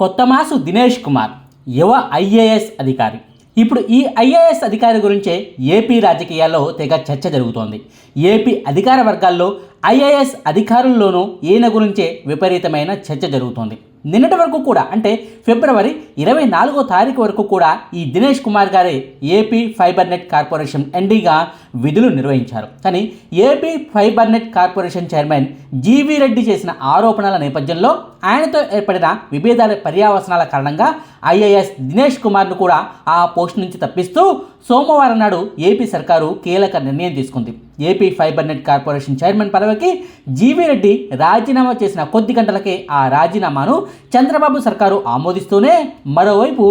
కొత్త మాసు దినేష్ కుమార్ యువ ఐఏఎస్ అధికారి. ఇప్పుడు ఈ ఐఏఎస్ అధికారి గురించే ఏపీ రాజకీయాల్లో తెగ చర్చ జరుగుతోంది. ఏపీ అధికార వర్గాల్లో ఐఏఎస్ అధికారుల్లోనూ ఈయన గురించే విపరీతమైన చర్చ జరుగుతోంది. నిన్నటి వరకు కూడా అంటే ఫిబ్రవరి ఇరవై నాలుగో తారీఖు వరకు కూడా ఈ దినేష్ కుమార్ గారే ఏపీ ఫైబర్ నెట్ కార్పొరేషన్ ఎండీగా విధులు నిర్వహించారు. కానీ AP fibre net corporation chairman GV Reddy చేసిన ఆరోపణల నేపథ్యంలో ఆయనతో ఏర్పడిన విభేదాల పర్యావసనాల కారణంగా ఐఏఎస్ దినేష్ కుమార్ను కూడా ఆ పోస్ట్ నుంచి తప్పిస్తూ సోమవారం నాడు ఏపీ సర్కారు కీలక నిర్ణయం తీసుకుంది. AP fibre net corporation chairman పదవికి జీవీ రెడ్డి రాజీనామా చేసిన కొద్ది గంటలకే ఆ రాజీనామాను చంద్రబాబు సర్కారు ఆమోదిస్తూనే మరోవైపు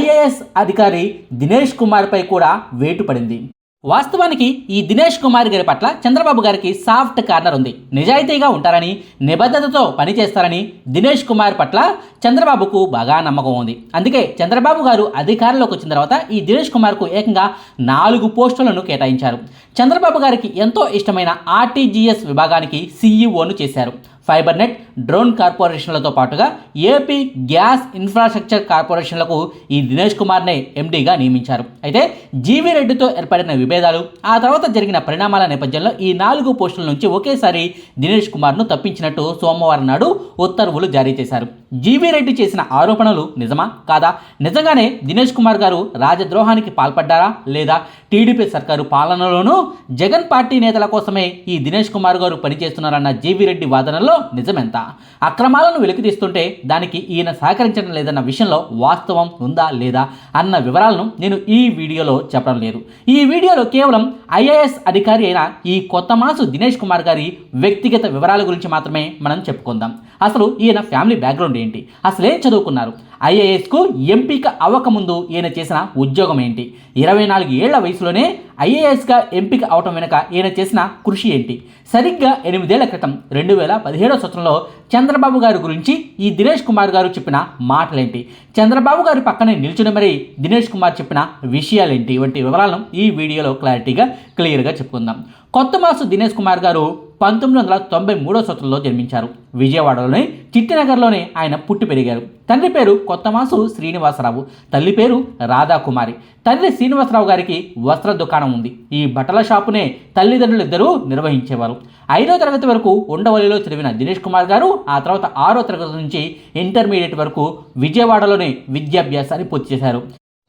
ఐఏఎస్ అధికారి దినేష్ కుమార్పై కూడా వేటు పడింది. వాస్తవానికి ఈ దినేష్ కుమార్ గారి పట్ల చంద్రబాబు గారికి సాఫ్ట్ కార్నర్ ఉంది. నిజాయితీగా ఉంటారని నిబద్ధతతో పనిచేస్తారని దినేష్ కుమార్ పట్ల చంద్రబాబుకు బాగా నమ్మకం ఉంది. అందుకే చంద్రబాబు గారు అధికారంలోకి వచ్చిన తర్వాత ఈ దినేష్ కుమార్కు ఏకంగా నాలుగు పోస్టులను కేటాయించారు. చంద్రబాబు గారికి ఎంతో ఇష్టమైన ఆర్టీజీఎస్ విభాగానికి సీఈఓను చేశారు. ఫైబర్ నెట్ డ్రోన్ కార్పొరేషన్లతో పాటుగా ఏపీ గ్యాస్ ఇన్ఫ్రాస్ట్రక్చర్ కార్పొరేషన్లకు ఈ దినేష్ కుమార్నే ఎండీగా నియమించారు. అయితే జీవీ రెడ్డితో ఏర్పడిన విభేదాలు ఆ తర్వాత జరిగిన పరిణామాల నేపథ్యంలో ఈ నాలుగు పోస్టుల నుంచి ఒకేసారి దినేష్ కుమార్ను తప్పించినట్టు సోమవారం నాడు ఉత్తర్వులు జారీ చేశారు. జీవీ రెడ్డి చేసిన ఆరోపణలు నిజమా? కాదా? నిజంగానే దినేష్ కుమార్ గారు రాజద్రోహానికి పాల్పడ్డారా? లేదా టీడీపీ సర్కారు పాలనలోనూ జగన్ పార్టీ నేతల కోసమే ఈ దినేష్ కుమార్ గారు పనిచేస్తున్నారన్న జీవీ రెడ్డి వాదనలో నిజమెంత? అక్రమాలను వెలికితీస్తుంటే దానికి ఈయన సహకరించడం లేదన్న విషయంలో వాస్తవం ఉందా లేదా అన్న వివరాలను నేను ఈ వీడియోలో చెప్పడం లేదు. ఈ వీడియోలో కేవలం ఐఏఎస్ అధికారి అయిన ఈ కొత్త మాసు దినేష్ కుమార్ గారి వ్యక్తిగత వివరాల గురించి మాత్రమే మనం చెప్పుకుందాం. అసలు ఈయన ఫ్యామిలీ బ్యాక్గ్రౌండ్ ఏంటి? అసలు ఏం చదువుకున్నారు? ఐఏఎస్కు ఎంపిక అవ్వకముందు ఈయన చేసిన ఉద్యోగం ఏంటి? ఇరవై నాలుగు ఏళ్ళ వయసులోనే ఐఏఎస్గా ఎంపిక అవటం వెనుక ఈయన చేసిన కృషి ఏంటి? సరిగ్గా ఎనిమిదేళ్ళ క్రితం రెండు వేల పదిహేడో సంవత్సరంలో చంద్రబాబు గారి గురించి ఈ దినేష్ కుమార్ గారు చెప్పిన మాటలేంటి? చంద్రబాబు గారి పక్కనే నిల్చుని మరి దినేష్ కుమార్ చెప్పిన విషయాలేంటి? వంటి వివరాలను ఈ వీడియోలో క్లారిటీగా క్లియర్గా చెప్పుకుందాం. కొత్త మాసు దినేష్ కుమార్ గారు పంతొమ్మిది వందల తొంభై మూడో సంవత్సరంలో జన్మించారు. విజయవాడలోని చిట్టినగర్లోనే ఆయన పుట్టి పెరిగారు. తండ్రి పేరు కొత్తమాసు శ్రీనివాసరావు తల్లి పేరు రాధాకుమారి. తండ్రి శ్రీనివాసరావు గారికి వస్త్ర దుకాణం ఉంది. ఈ బట్టల షాపునే తల్లిదండ్రులు ఇద్దరూ నిర్వహించేవారు. ఐదో తరగతి వరకు ఉండవల్లిలో చదివిన దినేష్ కుమార్ గారు ఆ తర్వాత ఆరో తరగతి నుంచి ఇంటర్మీడియట్ వరకు విజయవాడలోనే విద్యాభ్యాసాన్ని పూర్తి చేశారు.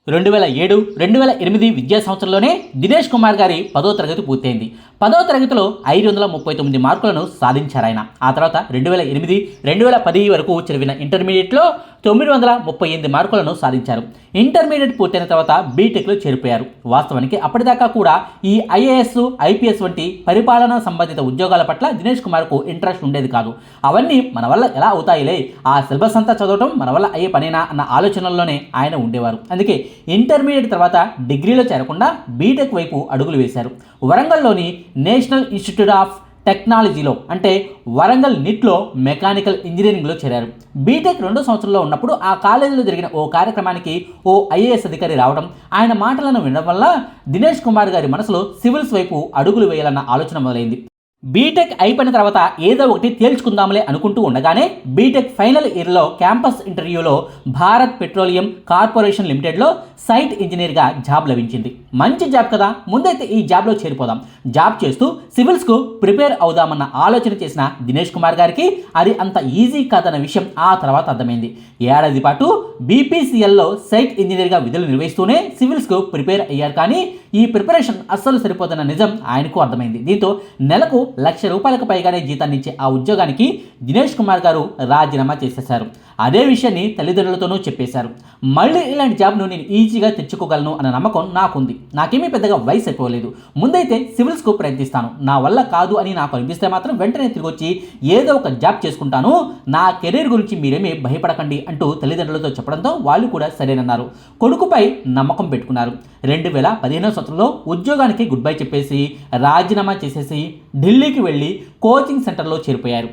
రెండు వేల ఏడు రెండు వేల ఎనిమిది విద్యా సంవత్సరంలోనే దినేష్ కుమార్ గారి పదో తరగతి పూర్తయింది. పదో తరగతిలో ఐదు వందల ముప్పై తొమ్మిది మార్కులను సాధించారు ఆయన. ఆ తర్వాత రెండు వేల ఎనిమిది రెండు వేల పది వరకు చదివిన ఇంటర్మీడియట్లో తొమ్మిది వందల ముప్పై ఎనిమిది మార్కులను సాధించారు. ఇంటర్మీడియట్ పూర్తయిన తర్వాత బీటెక్లో చేరిపోయారు. వాస్తవానికి అప్పటిదాకా కూడా ఈ ఐఏఎస్ ఐపీఎస్ వంటి పరిపాలనా సంబంధిత ఉద్యోగాల పట్ల దినేష్ కుమార్కు ఇంట్రెస్ట్ ఉండేది కాదు. అవన్నీ మన వల్ల ఎలా అవుతాయిలే? ఆ సిలబస్ అంతా చదవటం మన వల్ల అయ్యే పనేనా అన్న ఆలోచనల్లోనే ఆయన ఉండేవారు. అందుకే ఇంటర్మీడియట్ తర్వాత డిగ్రీలో చేరకుండా బీటెక్ వైపు అడుగులు వేశారు. వరంగల్లోని నేషనల్ ఇన్స్టిట్యూట్ ఆఫ్ టెక్నాలజీలో అంటే వరంగల్ నిట్లో మెకానికల్ ఇంజనీరింగ్లో చేరారు. బీటెక్ రెండో సంవత్సరంలో ఉన్నప్పుడు ఆ కాలేజీలో జరిగిన ఓ కార్యక్రమానికి ఓ ఐఏఎస్ అధికారి రావడం ఆయన మాటలను వినడం వల్ల దినేష్ కుమార్ గారి మనసులో సివిల్స్ వైపు అడుగులు వేయాలన్న ఆలోచన మొదలైంది. బీటెక్ అయిపోయిన తర్వాత ఏదో ఒకటి తేల్చుకుందాంలే అనుకుంటూ ఉండగానే బీటెక్ ఫైనల్ ఇయర్లో క్యాంపస్ ఇంటర్వ్యూలో భారత్ పెట్రోలియం కార్పొరేషన్ లిమిటెడ్లో సైట్ ఇంజనీర్గా జాబ్ లభించింది. మంచి జాబ్ కదా ముందైతే ఈ జాబ్లో చేరిపోదాం. జాబ్ చేస్తూ సివిల్స్కు ప్రిపేర్ అవుదామన్న ఆలోచన చేసిన దినేష్ కుమార్ గారికి అది అంత ఈజీ కాదన్న విషయం ఆ తర్వాత అర్థమైంది. ఏడాది పాటు బీపీసీఎల్లో సైట్ ఇంజనీర్గా విధులు నిర్వహిస్తూనే సివిల్స్కు ప్రిపేర్ అయ్యారు కానీ ఈ ప్రిపరేషన్ అస్సలు సరిపోదన్న నిజం ఆయనకు అర్థమైంది. దీంతో నెలకు లక్ష రూపాయలకు పైగానే జీతాన్ని ఇచ్చే ఆ ఉద్యోగానికి దినేష్ కుమార్ గారు రాజీనామా చేసేశారు. అదే విషయాన్ని తల్లిదండ్రులతోనూ చెప్పేశారు. మళ్ళీ ఇలాంటి జాబ్ను నేను ఈజీగా తెచ్చుకోగలను అన్న నమ్మకం నాకుంది. నాకేమీ పెద్దగా వయసు అయిపోలేదు. ముందైతే సివిల్స్కు ప్రయత్నిస్తాను. నా వల్ల కాదు అని నాకు అనిపిస్తే మాత్రం వెంటనే తిరిగి వచ్చి ఏదో ఒక జాబ్ చేసుకుంటాను. నా కెరీర్ గురించి మీరేమీ భయపడకండి అంటూ తల్లిదండ్రులతో చెప్పడంతో వాళ్ళు కూడా సరేనన్నారు. కొడుకుపై నమ్మకం పెట్టుకున్నారు. రెండు వేల పదిహేనో సంవత్సరంలో ఉద్యోగానికి గుడ్ బై చెప్పేసి రాజీనామా చేసేసి ఢిల్లీకి వెళ్ళి కోచింగ్ సెంటర్లో చేరిపోయారు.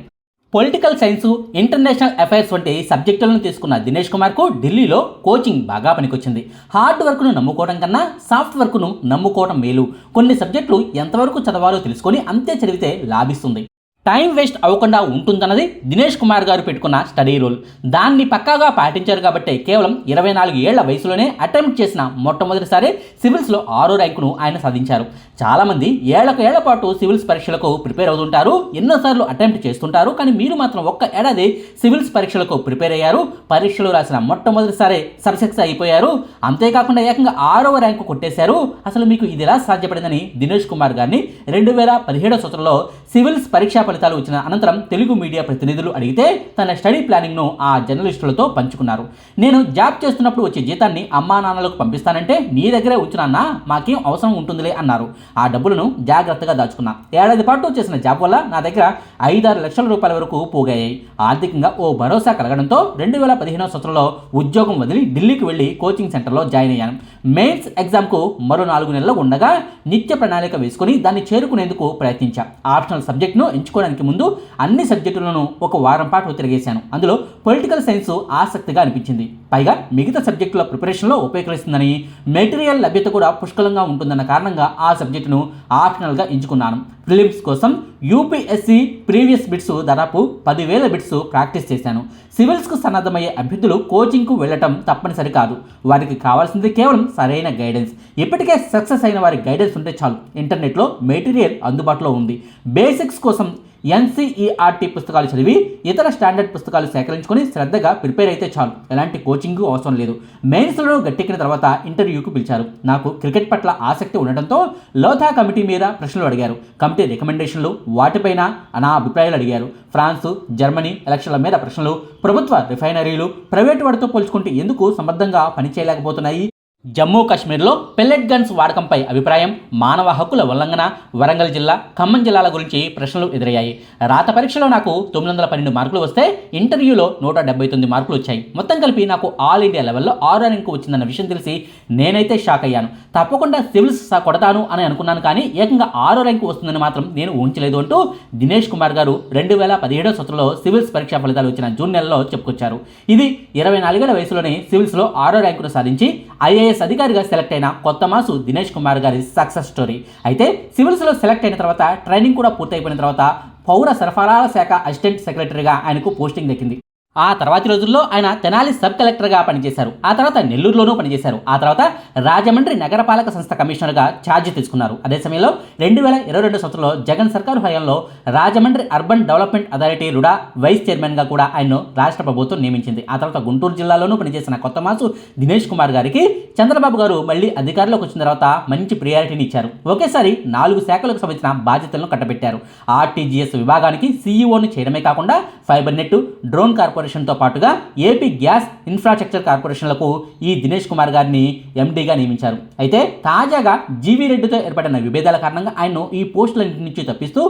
పొలిటికల్ సైన్స్ ఇంటర్నేషనల్ అఫైర్స్ వంటి సబ్జెక్టులను తీసుకున్న దినేష్ కుమార్కు ఢిల్లీలో కోచింగ్ బాగా పనికొచ్చింది. హార్డ్ వర్క్ను నమ్ముకోవడం కన్నా సాఫ్ట్ వర్క్ను నమ్ముకోవడం మేలు. కొన్ని సబ్జెక్టులు ఎంతవరకు చదవాలో తెలుసుకొని అంతే చదివితే లాభిస్తుంది. టైం వేస్ట్ అవ్వకుండా ఉంటుందన్నది దినేష్ కుమార్ గారు పెట్టుకున్న స్టడీ రూల్. దాన్ని పక్కాగా పాటించారు కాబట్టి కేవలం ఇరవై నాలుగు ఏళ్ళ వయసులోనే అటెంప్ట్ చేసిన మొట్టమొదటిసారి సివిల్స్లో ఆరో ర్యాంకును ఆయన సాధించారు. చాలామంది ఏళ్ళకు ఏళ్ళ పాటు సివిల్స్ పరీక్షలకు ప్రిపేర్ అవుతుంటారు ఎన్నోసార్లు అటెంప్ట్ చేస్తుంటారు కానీ మీరు మాత్రం ఒక్క ఏడాది సివిల్స్ పరీక్షలకు ప్రిపేర్ అయ్యారు పరీక్షలు రాసిన మొట్టమొదటిసారి సక్సెస్ అయిపోయారు అంతేకాకుండా ఏకంగా ఆరవ ర్యాంకు కొట్టేశారు. అసలు మీకు ఇది ఎలా సాధ్యపడిందని దినేష్ కుమార్ గారిని రెండు వేల పదిహేడో సంవత్సరంలో సివిల్స్ పరీక్షా ఫలితాలు వచ్చిన అనంతరం తెలుగు మీడియా ప్రతినిధులు అడిగితే తన స్టడీ ప్లానింగ్ను ఆ జర్నలిస్టులతో పంచుకున్నారు. నేను జాబ్ చేస్తున్నప్పుడు వచ్చే జీతాన్ని అమ్మా నాన్నలకు పంపిస్తానంటే నీ దగ్గరే ఉంచునన్నా మాకేం అవసరం ఉంటుందిలే అన్నారు. ఆ డబ్బులను జాగ్రత్తగా దాచుకున్నా. ఏడాది పాటు చేసిన జాబ్ వల్ల నా దగ్గర ఐదారు లక్షల రూపాయల వరకు పోగాయి. ఆర్థికంగా ఓ భరోసా కలగడంతో రెండు వేల పదిహేనో సంవత్సరంలో ఉద్యోగం వదిలి ఢిల్లీకి వెళ్ళి కోచింగ్ సెంటర్లో జాయిన్ అయ్యాను. మెయిన్స్ ఎగ్జామ్కు మరో నాలుగు నెలలు ఉండగా నిత్య ప్రణాళిక వేసుకుని దాన్ని చేరుకునేందుకు ప్రయత్నించా. ఆప్షనల్ సబ్జెక్ట్ను నేర్చుకోవడానికి ముందు అన్ని సబ్జెక్టులను ఒక వారం పాటు తిరిగేశాను. అందులో పొలిటికల్ సైన్స్ ఆసక్తిగా అనిపించింది. పైగా మిగతా సబ్జెక్టుల ప్రిపరేషన్లో ఉపయోగిస్తుందని మెటీరియల్ లభ్యత కూడా పుష్కలంగా ఉంటుందన్న కారణంగా ఆ సబ్జెక్టును ఆప్షనల్గా ఎంచుకున్నాను. ప్రిలిమ్స్ కోసం యూపీఎస్సీ ప్రీవియస్ బిట్స్ దాదాపు పదివేల బిట్స్ ప్రాక్టీస్ చేశాను. సివిల్స్కు సన్నద్ధమయ్యే అభ్యర్థులు కోచింగ్కు వెళ్ళటం తప్పనిసరి కాదు. వారికి కావాల్సింది కేవలం సరైన గైడెన్స్. ఇప్పటికే సక్సెస్ అయిన వారి గైడెన్స్ ఉంటే చాలు. ఇంటర్నెట్లో మెటీరియల్ అందుబాటులో ఉంది. బేసిక్స్ కోసం ఎన్సీఈఆర్టీ పుస్తకాలు చదివి ఇతర స్టాండర్డ్ పుస్తకాలు సేకరించుకొని శ్రద్ధగా ప్రిపేర్ అయితే చాలు. ఎలాంటి కోచింగ్ అవసరం లేదు. మెయిన్స్లో గట్టెక్కిన తర్వాత ఇంటర్వ్యూకు పిలిచారు. నాకు క్రికెట్ పట్ల ఆసక్తి ఉండటంతో లోథా కమిటీ మీద ప్రశ్నలు అడిగారు. కమిటీ రికమెండేషన్లు వాటిపైన నా అభిప్రాయాలు అడిగారు. ఫ్రాన్సు జర్మనీ ఎలక్షన్ల మీద ప్రశ్నలు ప్రభుత్వ రిఫైనరీలు ప్రైవేటు వాటితో పోల్చుకుంటే ఎందుకు సమర్థంగా పనిచేయలేకపోతున్నాయి? జమ్మూ కాశ్మీర్లో పెల్లెట్ గన్స్ వాడకంపై అభిప్రాయం మానవ హక్కుల ఉల్లంఘన వరంగల్ జిల్లా ఖమ్మం జిల్లాల గురించి ప్రశ్నలు ఎదురయ్యాయి. రాత పరీక్షలో నాకు తొమ్మిది వందల పన్నెండు మార్కులు వస్తే ఇంటర్వ్యూలో నూట డెబ్బై తొమ్మిది మార్కులు వచ్చాయి. మొత్తం కలిపి నాకు ఆల్ ఇండియా లెవెల్లో ఆరో ర్యాంకు వచ్చిందన్న విషయం తెలిసి నేనైతే షాక్ అయ్యాను. తప్పకుండా సివిల్స్ కొడతాను అని అనుకున్నాను కానీ ఏకంగా ఆరో ర్యాంకు వస్తుందని మాత్రం నేను ఊహించలేదు అంటూ దినేష్ కుమార్ గారు రెండు వేల పదిహేడో సంవత్సరంలో సివిల్స్ పరీక్షా ఫలితాలు వచ్చిన జూన్ నెలలో చెప్పుకొచ్చారు. ఇది ఇరవై నాలుగేళ్ళ వయసులోనే సివిల్స్లో ఆరో ర్యాంకును సాధించి ఐఏఎస్ అధికారిగా సెలెక్ట్ అయిన కొత్త మాసు దినేష్ కుమార్ గారి సక్సెస్ స్టోరీ. అయితే సివిల్స్లో సెలెక్ట్ అయిన తర్వాత ట్రైనింగ్ కూడా పూర్తయిపోయిన తర్వాత పౌర సరఫరాల శాఖ అసిస్టెంట్ సెక్రటరీగా ఆయనకు పోస్టింగ్ దక్కింది. ఆ తర్వాతి రోజుల్లో ఆయన తెనాలి సబ్ కలెక్టర్గా పనిచేశారు. ఆ తర్వాత నెల్లూరులోనూ పనిచేశారు. ఆ తర్వాత రాజమండ్రి నగరపాలక సంస్థ కమిషనర్గా ఛార్జ్ తీసుకున్నారు. అదే సమయంలో రెండు వేల ఇరవై రెండు సంవత్సరంలో జగన్ సర్కారు హయాంలో Rajahmundry urban development authority RUDA vice చైర్మన్గా కూడా ఆయన్ను రాష్ట్ర ప్రభుత్వం నియమించింది. ఆ తర్వాత గుంటూరు జిల్లాలోనూ పనిచేసిన కొత్త మాసు దినేష్ కుమార్ గారికి చంద్రబాబు గారు మళ్ళీ అధికారంలోకి వచ్చిన తర్వాత మంచి ప్రియారిటీని ఇచ్చారు. ఒకేసారి నాలుగు శాఖలకు సంబంధించిన బాధ్యతలను కట్టబెట్టారు. ఆర్టీజీఎస్ విభాగానికి సీఈఓని చేయడమే కాకుండా ఫైబర్ నెట్ డ్రోన్ కార్పొరేషన్తో పాటుగా ఏపీ గ్యాస్ ఇన్ఫ్రాస్ట్రక్చర్ కార్పొరేషన్లకు ఈ దినేష్ కుమార్ గారిని ఎండీగా నియమించారు. అయితే తాజాగా జీవీ రెడ్డితో ఏర్పడిన విభేదాల కారణంగా ఆయన్ను ఈ పోస్టులన్నింటి నుంచి తప్పిస్తూ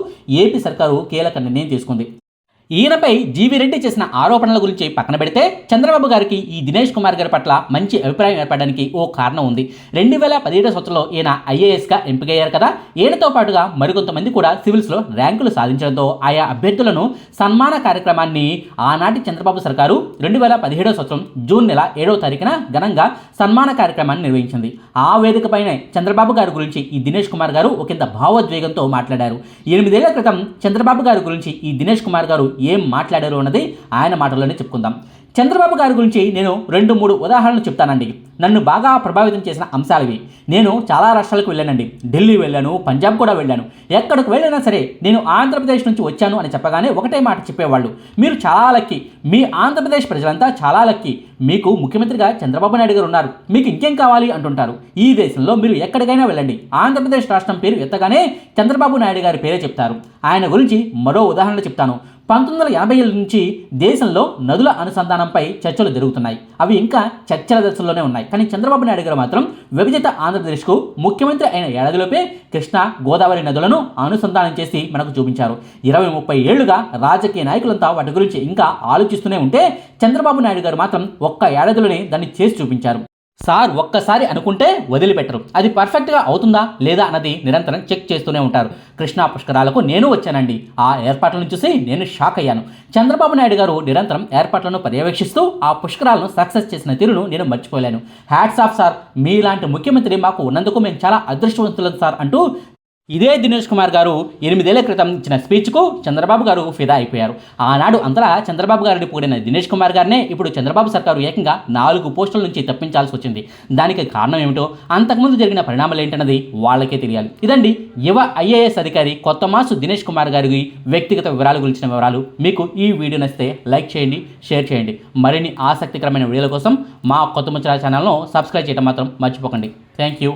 ఏపీ సర్కారు కీలక నిర్ణయం తీసుకుంది. ఈయనపై జీవి రెడ్డి చేసిన ఆరోపణల గురించి పక్కన పెడితే చంద్రబాబు గారికి ఈ దినేష్ కుమార్ గారి పట్ల మంచి అభిప్రాయం ఏర్పడడానికి ఓ కారణం ఉంది. రెండు వేల పదిహేడు సంవత్సరంలో ఈయన ఐఏఎస్గా ఎంపికయ్యారు కదా. ఈయనతో పాటుగా మరికొంతమంది కూడా సివిల్స్లో ర్యాంకులు సాధించడంతో ఆయా అభ్యర్థులను సన్మాన కార్యక్రమాన్ని ఆనాటి చంద్రబాబు సర్కారు రెండు వేల పదిహేడో సంవత్సరం జూన్ నెల ఏడవ తారీఖున ఘనంగా సన్మాన కార్యక్రమాన్ని నిర్వహించింది. ఆ వేదికపైనే చంద్రబాబు గారి గురించి ఈ దినేష్ కుమార్ గారు ఒకంత భావోద్వేగంతో మాట్లాడారు. ఎనిమిదేళ్ళ క్రితం చంద్రబాబు గారి గురించి ఈ దినేష్ కుమార్ గారు ఏం మాట్లాడారు అన్నది ఆయన మాటల్లోనే చెప్పుకుందాం. చంద్రబాబు గారి గురించి నేను రెండు మూడు ఉదాహరణలు చెప్తానండి. నన్ను బాగా ప్రభావితం చేసిన అంశాలవి. నేను చాలా రాష్ట్రాలకు వెళ్ళానండి. ఢిల్లీ వెళ్ళాను పంజాబ్ కూడా వెళ్ళాను. ఎక్కడికి వెళ్ళినా సరే నేను ఆంధ్రప్రదేశ్ నుంచి వచ్చాను అని చెప్పగానే ఒకటే మాట చెప్పేవాళ్ళు. మీరు చాలా లక్కీ. మీ ఆంధ్రప్రదేశ్ ప్రజలంతా చాలా లక్కీ. మీకు ముఖ్యమంత్రిగా చంద్రబాబు నాయుడు గారు ఉన్నారు. మీకు ఇంకేం కావాలి అంటుంటారు. ఈ దేశంలో మీరు ఎక్కడికైనా వెళ్ళండి. ఆంధ్రప్రదేశ్ రాష్ట్రం పేరు ఎత్తగానే చంద్రబాబు నాయుడు గారి పేరే చెప్తారు. ఆయన గురించి మరో ఉదాహరణ చెప్తాను. పంతొమ్మిది వందల యాభై ఏళ్ళ నుంచి దేశంలో నదుల అనుసంధానం విధానంపై చర్చలు జరుగుతున్నాయి. అవి ఇంకా చర్చల దశల్లోనే ఉన్నాయి. కానీ చంద్రబాబు నాయుడు గారు మాత్రం విభజిత ఆంధ్రప్రదేశ్కు ముఖ్యమంత్రి అయిన ఏడాదిలోపే కృష్ణ గోదావరి నదులను అనుసంధానం చేసి మనకు చూపించారు. ఇరవై ముప్పై ఏళ్ళుగా రాజకీయ నాయకులంతా వాటి గురించి ఇంకా ఆలోచిస్తూనే ఉంటే చంద్రబాబు నాయుడు గారు మాత్రం ఒక్క ఏడాదిలోనే దాన్ని చేసి చూపించారు. సార్ ఒక్కసారి అనుకుంటే వదిలిపెట్టరు. అది పర్ఫెక్ట్గా అవుతుందా లేదా అన్నది నిరంతరం చెక్ చేస్తూనే ఉంటారు. కృష్ణా పుష్కరాలకు నేను వచ్చానండి. ఆ ఏర్పాట్లను చూసి నేను షాక్ అయ్యాను. చంద్రబాబు నాయుడు గారు నిరంతరం ఏర్పాట్లను పర్యవేక్షిస్తూ ఆ పుష్కరాలను సక్సెస్ చేసిన తీరును నేను మర్చిపోలేను. హ్యాట్స్ ఆఫ్ సార్ మీలాంటి ముఖ్యమంత్రి మాకు ఉన్నందుకు మేము చాలా అదృష్టవంతులం సార్ అంటూ ఇదే దినేష్ కుమార్ గారు ఎనిమిదేళ్ళ క్రితం ఇచ్చిన స్పీచ్కు చంద్రబాబు గారు ఫిదా అయిపోయారు. ఆనాడు అంతలా చంద్రబాబు గారిని పూడిన దినేష్ కుమార్ గారినే ఇప్పుడు చంద్రబాబు సర్కారు ఏకంగా నాలుగు పోస్టుల నుంచి తప్పించాల్సి వచ్చింది. దానికి కారణం ఏమిటో అంతకుముందు జరిగిన పరిణామాలు ఏంటన్నది వాళ్ళకే తెలియాలి. ఇదండి యువ ఐఏఎస్ అధికారి కొత్త మాసు దినేష్ కుమార్ గారికి వ్యక్తిగత వివరాలు గురించిన వివరాలు. మీకు ఈ వీడియో నచ్చితే లైక్ చేయండి షేర్ చేయండి. మరిన్ని ఆసక్తికరమైన వీడియోల కోసం మా కొత్త ముచ్చరా ఛానల్ను సబ్స్క్రైబ్ చేయడం మాత్రం మర్చిపోకండి. Thank you